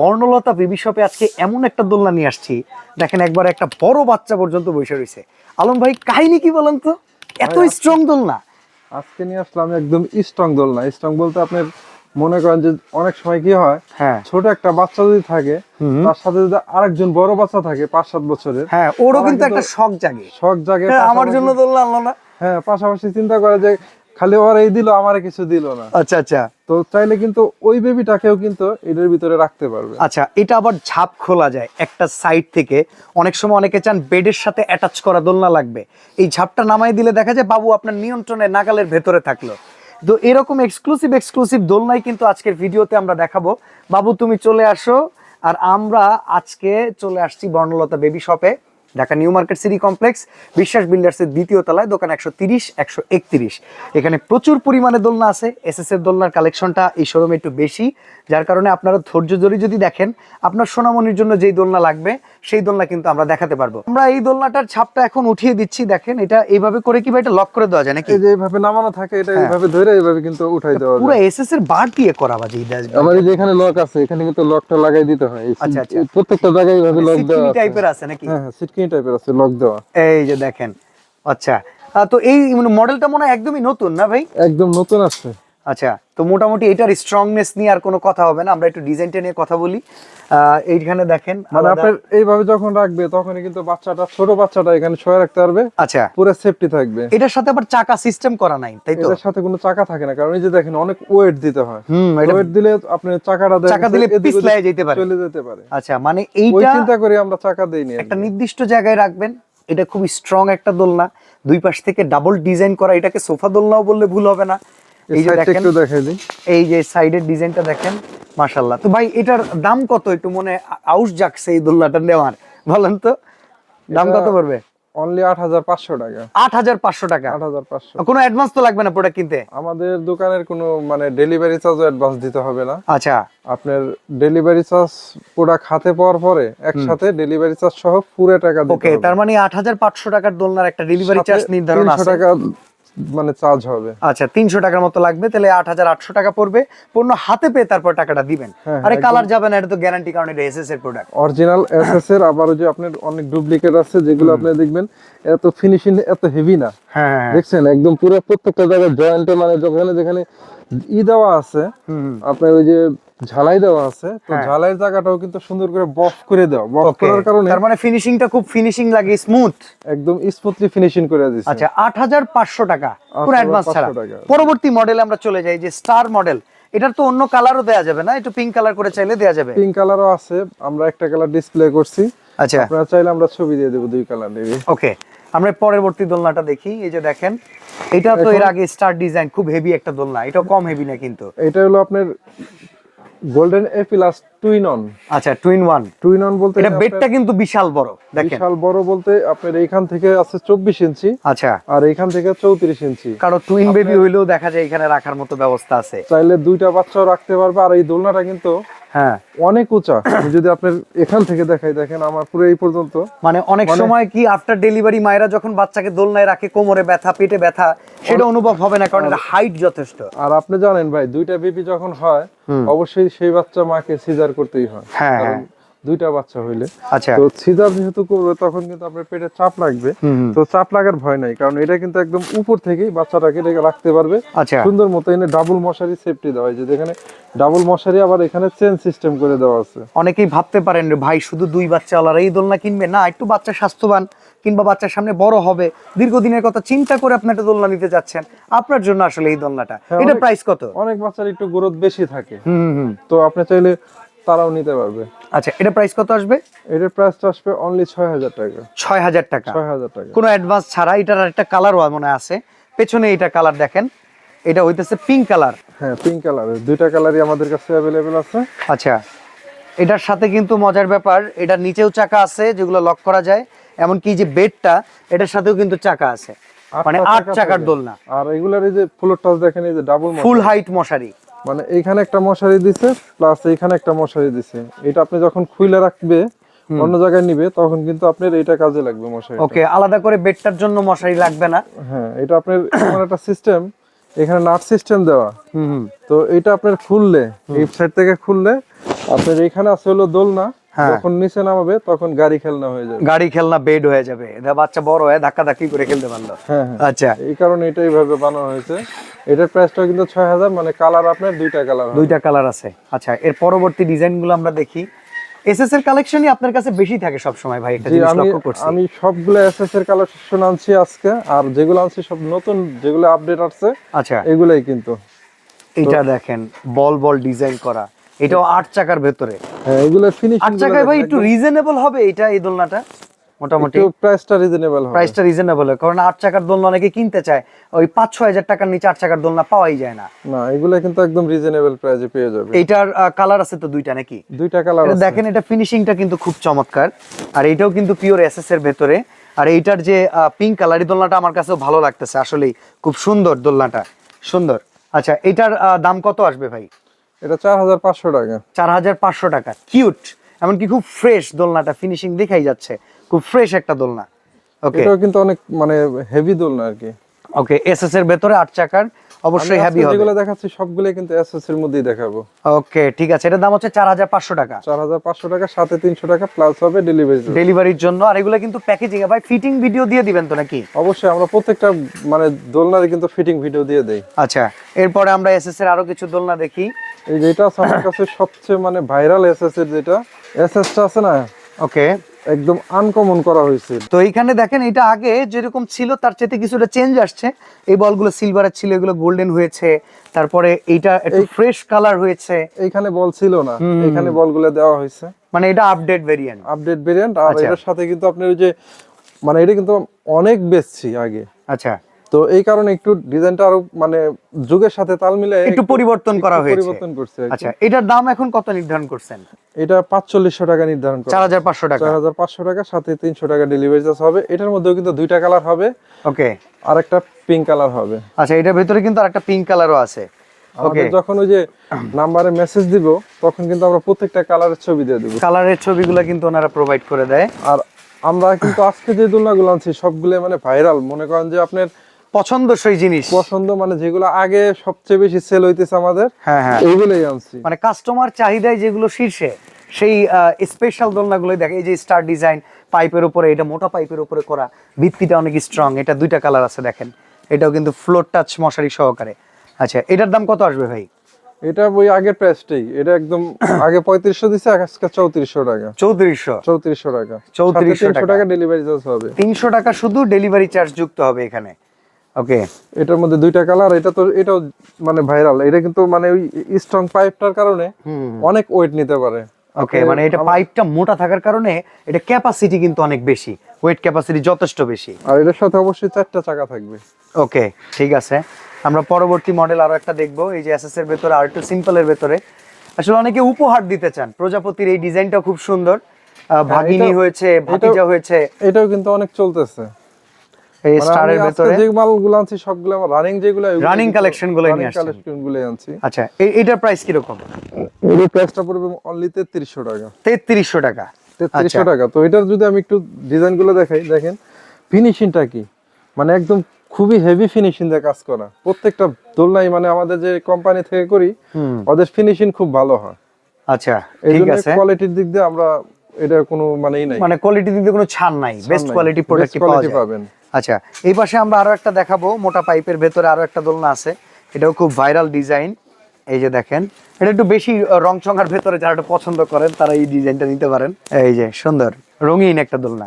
Bornolota baby শপে আজকে এমন একটা দোলনা নিয়ে আসছি। দেখেন একবার একটা বড় বাচ্চা পর্যন্ত বসে রয়েছে। আলম ভাই কাহিনী কি বলেন তো? এত স্ট্রং দোলনা। আজকে নিয়ে আসলাম একদম স্ট্রং দোল না স্ট্রং বলতে আপনার মনে করেন যে অনেক সময় কি হয় হ্যাঁ। ছোট একটা বাচ্চা যদি থাকে তার সাথে যদি আরেকজন বড় বাচ্চা থাকে পাঁচ সাত বছরের হ্যাঁ ওরও কিন্তু কিন্তু একটা শখ জাগে। শখ জাগে হ্যাঁ, আমার জন্য দোলনা আনলো না হ্যাঁ পাশাপাশি চিন্তা করে যে খালি ওর এই দিল আমার কিছু দিল না। আচ্ছা আচ্ছা। তো চাইলে কিন্তু ওই বেবিটাকেও কিন্তু এটার ভিতরে রাখতে পারবে। আচ্ছা এটা আবার ঝাপ খোলা যায় একটা সাইড থেকে। অনেক সময় অনেকে চান বেডের সাথে অ্যাটাচ করা দোলনা লাগবে। এই ঝাপটা নামাই দিলে দেখা যায় বাবু আপনার নিয়ন্ত্রণে নাগালের ভেতরে থাকল। তো এরকম এক্সক্লুসিভ এক্সক্লুসিভ দোলনাই কিন্তু আজকের ভিডিওতে আমরা দেখাবো। বাবু তুমি চলে আসো। আর আমরা আজকে চলে আসছি বর্ণলতা বেবি শপে। Dhaka new market city complex, Biswas বিল্ডার্সের দ্বিতীয় তলায়, দোকান একশো তিরিশ, একশো একত্রিশ। এখানে প্রচুর পরিমাণে দোলনা আছে এস এস এর দোলনার কালেকশনটা এই শোরুমে একটু বেশি, যার কারণে আপনারা ধৈর্য ধরে যদি দেখেন, আপনার সোনামনির জন্য যেই দোলনা লাগবে সেই দোলনা কিন্তু আমরা দেখাতে পারব। আমরা এই দোলনাটার ছাপটা এখন উঠিয়ে দিচ্ছি দেখেন এটা এইভাবে করে কি ভাই এটা লক করে দেওয়া যায় নাকি? এই এইভাবে নামানো থাকে এটা হ্যাঁ। এইভাবে ধরে এইভাবে কিন্তু উঠাই দেওয়া পুরো যায়। এস এস এর বার দিয়ে করা বাজে এই দাস যে এখানে লক আছে এখানে কিন্তু লকটা লাগাই দিতে হয়। আচ্ছা, আচ্ছা। প্রত্যেকটা জায়গায় এইভাবে লক দেওয়া আছে। টাইপের আছে নাকি? হ্যাঁ হ্যাঁ সিটকিনি টাইপের আছে লক দেওয়া। এই যে দেখেন আচ্ছা। তো এই মডেলটা মনে হয় একদমই নতুন না ভাই? একদম নতুন আসছে। আচ্ছা তো মোটামুটি এটার স্ট্রংনেস নিয়ে আর কোনো কথা হবে না আমরা একটু ডিজাইনটা নিয়ে কথা বলি। এইখানে দেখেন মানে আপনার এইভাবে যখন রাখবে তখনই কিন্তু বাচ্চাটা ছোট বাচ্চাটা এখানে শোয়া রাখতে পারবে। আচ্ছা। পুরো সেফটি থাকবে। এটার সাথে আবার চাকা সিস্টেম করা নাই তাই তো? এটার সাথে কোনো চাকা থাকে না কারণ এই যে দেখেন অনেক ওয়েট দিতে হয়। হুম এটা ওয়েট দিলে আপনি চাকাটা চাকা দিলে পিছলায় যেতে পারে। চলে যেতে পারে। আচ্ছা মানে এইটা চিন্তা করে আমরা চাকা দেইনি একটা নির্দিষ্ট জায়গায় রাখবেন এটা খুব স্ট্রং একটা দোলনা দুই পাশ থেকে ডাবল ডিজাইন করা এটাকে সোফা দোলনাও বললে ভুল হবে না। এই যে দেখেন। এই সাইডের ডিজাইনটা দেখেন মাশাল্লাহ তো ভাই এটার দাম কত একটু মনে আউশ যাকছে এই দোলনাটা নেওয়ার। বলেন তো দাম কত পড়বে? অনলি আট হাজার পাঁচশো টাকা। আট হাজার পাঁচশো টাকা? আট হাজার পাঁচশো। কোনো অ্যাডভান্স তো লাগবে না প্রোডাক্ট কিনতে? আমাদের দোকানের কোনো মানে ডেলিভারি চার্জও অ্যাডভান্স দিতে হবে না। আচ্ছা। আপনার ডেলিভারি চার্জ প্রোডাক্ট হাতে পাওয়ার পরে একসাথে ডেলিভারি চার্জ সহ পুরো টাকা দিতে ওকে তার মানে আট হাজার পাঁচশো টাকার দোলনার একটা ডেলিভারি চার্জ নির্ধারণ 300 আছে টাকা মানে চার্জ হবে। আচ্ছা তিনশো টাকার মতো লাগবে তাহলে আট হাজার আটশো টাকা পড়বে। পণ্য হাতে পেয়ে তারপর টাকাটা দিবেন। হ্যাঁ, আরে কালার যাবে না এটা তো গ্যারান্টি কারণ এটা এসএস এর প্রোডাক্ট অরিজিনাল এসএস এর আবার যে আপনার অনেক ডুপ্লিকেট আছে যেগুলো আপনি দেখবেন এত ফিনিশিং এত হেভি না। হ্যাঁ দেখছেন একদম পুরো প্রত্যেকটা জায়গায় জয়েন্টে মানে যেখানে যেখানে ই দেওয়া আছে আপনার ওই যে ঝালাই দেওয়া আছে তো হ্যাঁ। ঝালাই জায়গাটাও কিন্তু সুন্দর করে বফ করে দেওয়া বফ করার কারণে তার মানে ফিনিশিংটা খুব ফিনিশিং লাগে স্মুথ একদম স্মুথলি ফিনিশিং করে দিচ্ছে আচ্ছা আট হাজার পাঁচশো টাকা কোনো অ্যাডভান্স ছাড়া। পরবর্তী মডেলে আমরা চলে যাই যে স্টার মডেল এটার তো অন্য কালারও দেওয়া যাবে না একটু পিঙ্ক কালার করে চাইলে দেওয়া যাবে। পিঙ্ক কালারও আছে আমরা একটা কালার ডিসপ্লে করছি। আচ্ছা। আপনারা চাইলে আমরা ছবি দিয়ে দেবো দুই কালার নেবে ওকে আমরা পরবর্তী দোলনাটা দেখি এই যে দেখেন এটা তো এর আগে স্টার ডিজাইন খুব হেভি একটা দোলনা এটা কম হেভি না কিন্তু। এটা হলো আপনার golden A plus twin on আচ্ছা টুইন ওয়ান টুইন অন বলতে এটা বেডটা কিন্তু বিশাল বড় দেখেন। বিশাল বড় বলতে আপনার এইখান থেকে আছে চব্বিশ ইঞ্চি আচ্ছা। আর এইখান থেকে চৌত্রিশ ইঞ্চি। কারও টুইন বেবি হইলেও দেখা যায় এখানে রাখার মতো ব্যবস্থা আছে। চাইলে দুইটা বাচ্চাও রাখতে পারবে আর এই দোলনাটা কিন্তু হ্যাঁ। অনেক উঁচা। যদি আপনার এখান থেকে দেখাই দেখেন আমার পুরো এই পর্যন্ত। মানে অনেক মানে- সময় কি আফটার ডেলিভারি মায়েরা যখন বাচ্চাকে দোলনায় রাখে কোমরে ব্যথা পেটে ব্যথা সেটা অনুভব হবে না কারণ এটা হাইট যথেষ্ট। আর আপনি জানেন ভাই দুইটা বেবি যখন হয় অবশ্যই সেই বাচ্চা মাকে সিজার করতেই হয়। হ্যাঁ, দুইটা বাচ্চা হইলে। আচ্ছা। তো সিজার যেহেতু করবে তখন কিন্তু আপনার পেটে চাপ লাগবে। তো চাপ লাগার ভয় নাই কারণ এটা কিন্তু একদম উপর থেকেই বাচ্চাটাকে রেখে রাখতে পারবে। আচ্ছা। সুন্দর মতো এনে ডাবল মশারি সেফটি দেওয়া হয়। যে যেখানে ডাবল মশারি আবার এখানে চেন সিস্টেম করে দেওয়া আছে। অনেকেই ভাবতে পারেন ভাই শুধু দুই বাচ্চা ওলার এই দোলনা কিনবে? না একটু বাচ্চা স্বাস্থ্যবান কিংবা বাচ্চার সামনে বড় হবে। দীর্ঘদিনের কথা চিন্তা করে আপনি একটা দোলনা নিতে যাচ্ছেন। আপনার জন্য আসলে এই দোলনাটা। হ্যাঁ, এটা প্রাইস কত? অনেক বাচ্চার একটু গ্রোথ বেশি থাকে। হুম হুম, হুম। তো আপনি চাইলে তারাও নিতে পারবে। আচ্ছা এটা প্রাইস কত আসবে? এটার প্রাইসটা আসবে অনলি ছয় হাজার টাকা। ছয় হাজার টাকা। ছয় হাজার টাকা। কোনো অ্যাডভান্স ছাড়া এটার একটা কালার মনে আছে। পেছনে এটা কালার দেখেন। এটা হইতেছে পিঙ্ক কালার হ্যাঁ পিঙ্ক কালারের দুইটা কালারই আমাদের কাছে অ্যাভেলেবেল আছে। আচ্ছা এটার সাথে কিন্তু মজার ব্যাপার এটার নিচেও চাকা আছে যেগুলো লক করা যায়। এমনকি যে বেডটা এটার সাথেও কিন্তু চাকা আছে। মানে আট চাকার দোলনা। আর এগুলার এই যে ফ্লোর টাচ দেখেন এই যে ডাবল ফুল হাইট মশারি। মানে এইখানে একটা মশারি দিছে প্লাস এইখানে একটা মশারি দিছে। এটা আপনি যখন খুইলে রাখবে অন্য জায়গায় নিবে তখন কিন্তু আপনার এটা কাজে লাগবে মশারি ওকে আলাদা করে বেডটার জন্য মশারি লাগবে না? হ্যাঁ এটা আপনার এমন একটা সিস্টেম এখানে নাট সিস্টেম দেওয়া। তো এটা আপনার খুললে এই সাইড থেকে খুললে আপনার এখানে আছে হলো দোলনা। যখন নিচে নামাবে তখন গাড়ি খেলনা হয়ে যাবে। গাড়ি খেলনা বেড হয়ে যাবে। বাচ্চা বড় হয়ে ধাক্কা ধাক্কি করে খেলতে পারল। হ্যাঁ হ্যাঁ। আচ্ছা। এই কারণে এটা এইভাবে বানানো হয়েছে। এটার প্রাইসটা কিন্তু ছয় হাজার মানে কালার আপনার দুইটা কালার দুইটা কালার আছে। আচ্ছা এর পরবর্তী ডিজাইনগুলো আমরা দেখি। এসএস এর কালেকশনই আপনার কাছে বেশি থাকে সব সময় ভাই একটা জিনিস আমি লক্ষ্য করছি। আমি সবগুলো এসএস এর কালেকশন আনছি আজকে আর যেগুলো আনছি সব নতুন যেগুলো আপডেট আসছে আচ্ছা। এগুলাই কিন্তু। এটা দেখেন বল বল ডিজাইন করা। এটাও আট চাকার ভেতরে। হ্যাঁ এগুলো ফিনিশিং আট চাকায় ভাই একটু রিজনেবল হবে এটা এই দোলনাটা? মোটামুটি। প্রাইসটা রিজনেবল হবে। প্রাইসটা রিজনেবল কারণ আট চাকার দোলনা অনেকে কিনতে চায়। ওই পাঁচ ছয় হাজার টাকার নিচে আট চাকার দোলনা পাওয়াই যায় না। না এগুলো কিন্তু একদম রিজনেবল প্রাইসে পেয়ে যাবে। এইটার কালার আছে তো দুইটা নাকি? দুইটা কালার এটা দেখেন এটা ফিনিশিংটা কিন্তু খুব চমৎকার। আর এটাও কিন্তু পিওর এসএস এর ভেতরে। আর এইটার যে পিঙ্ক কালার এই দোলনাটা আমার কাছেও ভালো লাগতেছে আসলেই। খুব সুন্দর দোলনাটা। সুন্দর। আচ্ছা এটার দাম কত আসবে ভাই? এটা চার হাজার পাঁচশো টাকা। চার হাজার পাঁচশো টাকা। কিউট। এমনকি খুব ফ্রেশ দোলনাটা ফিনিশিং দেখাই যাচ্ছে। খুব ফ্রেশ একটা দোলনা। ওকে এটাও কিন্তু অনেক মানে হেভি দোলনা আর কি। ওকে এসএস এর ভেতরে আট চাকার অবশ্যই আজকে হবে। যেগুলো দেখাচ্ছি সবগুলোই কিন্তু এসএস এর মধ্যেই দেখাবো। ওকে ঠিক আছে। এটার দাম হচ্ছে চার হাজার পাঁচশো টাকা। চার হাজার পাঁচশো টাকা সাথে তিনশো টাকা প্লাস হবে ডেলিভারি ডেলিভারির জন্য। আর এগুলো কিন্তু প্যাকেজিং এ ভাই ফিটিং ভিডিও দিয়ে দিবেন তো নাকি? অবশ্যই আমরা প্রত্যেকটা মানে দোলনারে কিন্তু ফিটিং ভিডিও দিয়ে দেই। আচ্ছা এরপরে আমরা এসএস এর আরও কিছু দোলনা দেখি। এই যেটা আমার কাছে সবচেয়ে মানে ভাইরাল এসএস এর যেটা এসএসটা আছে না? ওকে। একদম আনকমন করা হয়েছে। তো এইখানে দেখেন এটা আগে যেরকম ছিল তার চাইতে কিছুটা চেঞ্জ আসছে। এই বলগুলো সিলভারের ছিল এগুলো গোল্ডেন হয়েছে। তারপরে এইটা একটু ফ্রেশ কালার হয়েছে। এইখানে বল ছিল না। এখানে বলগুলো দেওয়া হয়েছে। মানে এটা আপডেট ভেরিয়েন্ট আপডেট ভেরিয়েন্ট আর আচ্ছা। এটার সাথে কিন্তু আপনার ওই যে মানে এটা কিন্তু অনেক বেচছি আগে। আচ্ছা। তো এই কারণে একটু ডিজাইনটা আরও মানে যুগের সাথে তাল মিলে একটু পরিবর্তন করা হয়েছে। পরিবর্তন করছে আচ্ছা এটার দাম এখন কত নির্ধারণ করছেন? এটা পাঁচচল্লিশশো টাকা নির্ধারণ করা চার হাজার পাঁচশো টাকা। চার হাজার পাঁচশো টাকা সাথে তিনশো টাকা ডেলিভারি চার্জ হবে। এটার মধ্যেও কিন্তু দুইটা কালার হবে। ওকে। আর একটা পিঙ্ক কালার হবে। আচ্ছা এটার ভেতরে কিন্তু আরেকটা পিঙ্ক কালারও আছে। ওকে। যখন ওই যে নাম্বারে মেসেজ দিব তখন কিন্তু আমরা প্রত্যেকটা কালারের ছবি দিয়ে দেবো। কালারের ছবিগুলো কিন্তু ওনারা প্রোভাইড করে দেয়। আর আমরা কিন্তু আজকে যে দোলনাগুলো আনছি সবগুলো মানে ভাইরাল মনে করেন যে আপনার পছন্দসই জিনিস। পছন্দ মানে যেগুলো আগে সবচেয়ে বেশি সেল হইতেছে আমাদের হ্যাঁ হ্যাঁ। এইগুলোই আনছি। মানে কাস্টমার চাহিদায় যেগুলো শীর্ষে সেই স্পেশাল দোলনাগুলোই দেখে এই যে স্টার ডিজাইন পাইপের উপরে এটা মোটা পাইপের উপরে করা ভিত্তিটা অনেক স্ট্রং এটা দুইটা কালার আছে দেখেন। এটাও কিন্তু ফ্লোর টাচ মশারি সহকারে। আচ্ছা এটার দাম কত আসবে ভাই? এটা ওই আগের প্রাইসটাই এটা একদম আগে পঁয়ত্রিশশো দিছে আজকে চৌত্রিশশো টাকা। চৌত্রিশশো? চৌত্রিশশো টাকা। 3400 তিনশো টাকা। টাকা ডেলিভারি চার্জ হবে। তিনশো টাকা শুধু ডেলিভারি চার্জ যুক্ত হবে এখানে। ওকে। এটার মধ্যে দুইটা কালার এটা তো এটাও মানে ভাইরাল এটা কিন্তু মানে ওই স্ট্রং পাইপটার কারণে অনেক ওয়েট নিতে পারে। ওকে মানে এটা পাইপটা মোটা থাকার কারণে এটা ক্যাপাসিটি কিন্তু অনেক বেশি। ওয়েট ক্যাপাসিটি যথেষ্ট বেশি। আর এটার সাথে অবশ্যই চারটা চাকা থাকবে। ওকে ঠিক আছে। আমরা পরবর্তী মডেল আরও একটা দেখব এই যে এসএস এর ভেতরে আর একটু সিম্পলের ভেতরে। আসলে অনেকে উপহার দিতে চান। প্রজাপতির এই ডিজাইনটা খুব সুন্দর। আহ, ভাগিনী হয়েছে ভাতিজা হয়েছে। এটাও কিন্তু অনেক চলতেছে। এই মানে স্টারের ভেতরে? যে মালগুলো আনছি সবগুলো আমার রানিং যেগুলো Running collection গুলোই নিয়ে আসছেন। কালেকশনগুলো আনছি। আচ্ছা এই- এইটার প্রাইস কীরকম? এর প্রাইসটা পড়বে অনলি তেত্রিশশো টাকা। তেত্রিশশো টাকা। তেত্রিশশো আচ্ছা। টাকা। তো এটার যদি আমি একটু ডিজাইনগুলো দেখাই দেখেন ফিনিশিংটা কি? মানে একদম খুবই হেভি ফিনিশিং দিয়ে কাজ করা। প্রত্যেকটা দোলনাই মানে আমাদের যে কোম্পানি থেকে করি ওদের ফিনিশিং খুব ভালো হয়। আচ্ছা ঠিক আছে। কোয়ালিটির দিক দিয়ে আমরা এটা কোনো মানেই নাই। মানে কোয়ালিটি দিক দিয়ে কোনো ছাড় নাই। বেস্ট কোয়ালিটি প্রোডাক্ট পাওয়া যায়। পাবেন। আচ্ছা এই পাশে আমরা আরও একটা দেখাবো, মোটা পাইপের ভেতরে আরও একটা দোলনা আছে। এটাও খুব ভাইরাল ডিজাইন। এই যে দেখেন, এটা একটু বেশি রং চঙার ভেতরে যারা একটু পছন্দ করেন, তারা এই ডিজাইনটা নিতে পারেন। এই যে, সুন্দর, রঙিন একটা দোলনা।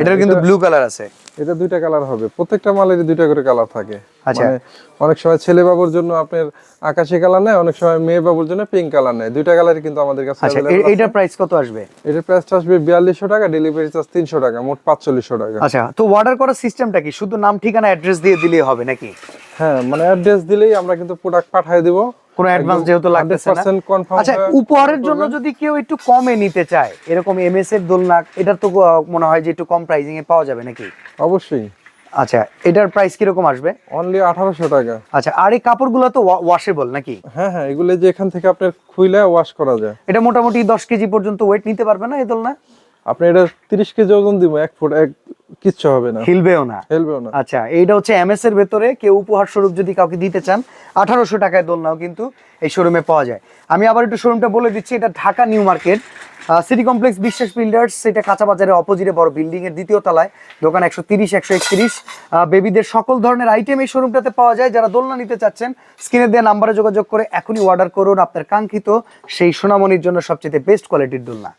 এটার কিন্তু ব্লু কালার আছে। এটা দুইটা কালার হবে। প্রত্যেকটা মালের দুইটা করে কালার থাকে। আচ্ছা। মানে অনেক সময় ছেলে বাবুর জন্য আপনার আকাশি কালার নেয় অনেক সময় মেয়ে বাবুর জন্য পিঙ্ক কালার নেয়। দুইটা কালারই কিন্তু আমাদের কাছে আচ্ছা এইটার প্রাইস কত আসবে? এটার প্রাইসটা আসবে বিয়াল্লিশশো টাকা ডেলিভারি চার্জ তিনশো টাকা মোট পাঁচচল্লিশশো টাকা। আচ্ছা তো অর্ডার করার সিস্টেমটা কি? শুধু নাম ঠিকানা অ্যাড্রেস দিয়ে দিলেই হবে নাকি? হ্যাঁ মানে অ্যাড্রেস দিলেই আমরা কিন্তু প্রোডাক্ট পাঠিয়ে দিব। কোনো অ্যাডভান্স যেহেতু লাগতেছে না। আচ্ছা উপহারের জন্য যদি কেউ একটু কমে নিতে চায় এরকম এমএস এর দোলনা এটা তো মনে হয় যে একটু কম প্রাইসিং এ পাওয়া যাবে নাকি? অবশ্যই। আচ্ছা এটার প্রাইস কীরকম আসবে? অনলি আঠারোশো টাকা। আচ্ছা আর এই কাপড়গুলো তো ওয়াশেবল নাকি? হ্যাঁ হ্যাঁ এগুলো যে এখান থেকে আপনার খুইলে ওয়াশ করা যায়। এটা মোটামুটি দশ কেজি পর্যন্ত ওয়েট নিতে পারবে না এই দোলনা? আপনি এটা তিরিশ কেজি ওজন দিব এক ফুট এক কিচ্ছু হবে না। হিলবেও না। হেলবেও না। আচ্ছা এইটা হচ্ছে এমএস এর ভেতরে কেউ উপহার স্বরূপ যদি কাউকে দিতে চান আঠারোশো টাকায় দোলনাও কিন্তু এই শোরুমে পাওয়া যায়। আমি আবার একটু শোরুমটা বলে দিচ্ছি এটা Dhaka new market. City complex Biswas builders এটা কাঁচা বাজারের অপোজিটে বড় বিল্ডিং এর দ্বিতীয় তলায়। দোকান একশো তিরিশ একশো একত্রিশ। বেবিদের সকল ধরনের আইটেম এই শোরুমটাতে পাওয়া যায়। যারা দোলনা নিতে চাচ্ছেন স্ক্রিনে দেওয়া নাম্বারে যোগাযোগ করে এখনই অর্ডার করুন। আপনার কাঙ্ক্ষিত সেই সোনামণির জন্য সবচেয়ে বেস্ট কোয়ালিটির দোলনা।